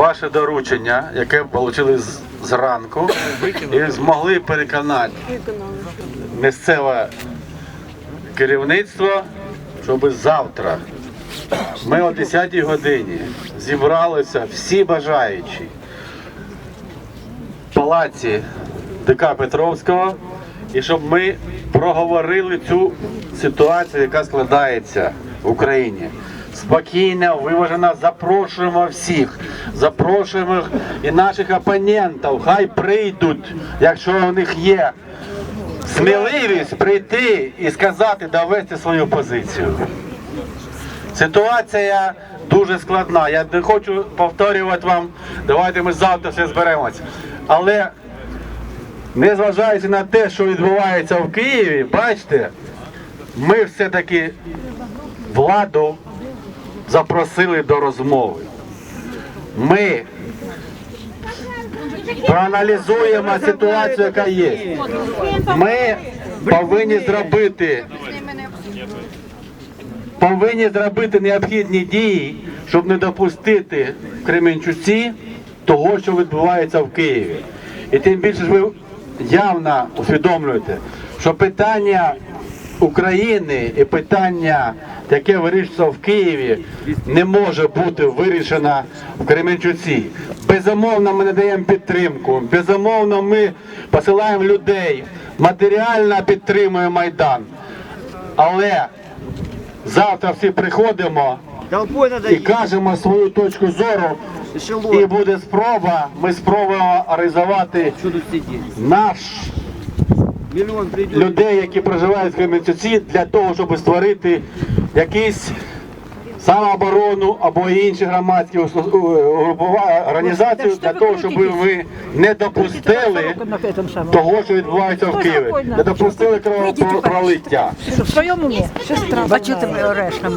ваше доручення, яке отримали зранку, і змогли переконати місцеве керівництво, щоб завтра ми о 10 годині зібралися всі бажаючі в палаці ДК Петровського, і щоб ми проговорили цю ситуацію, яка складається в Україні. Спокійно, виважено запрошуємо всіх, запрошуємо і наших опонентів, хай прийдуть, якщо у них є сміливість прийти і сказати, довести свою позицію. Ситуація дуже складна. Я не хочу повторювати вам, давайте ми завтра все зберемось. Але незважаючи на те, що відбувається в Києві, бачите, ми все-таки владу запросили до розмови. Ми проаналізуємо ситуацію, яка є. Ми повинні зробити повинні зробити необхідні дії, щоб не допустити в Кременчуці того, що відбувається в Києві. І тим більше ж ви явно усвідомлюєте, що питання України і питання, яке вирішується в Києві, не може бути вирішено в Кременчуці. Безумовно, ми надаємо підтримку. Безумовно, ми посилаємо людей, матеріально підтримуємо Майдан. Але завтра всі приходимо і кажемо свою точку зору, і буде спроба. Ми спробуємо сидеть? наш людей, які проживають в Кременчуці, для того, щоб створити якісь самооборону або інші громадські організації для того, щоб ви не допустили того, що відбувається в Києві, не допустили кровопролиття. В своєму ви ореш на мене.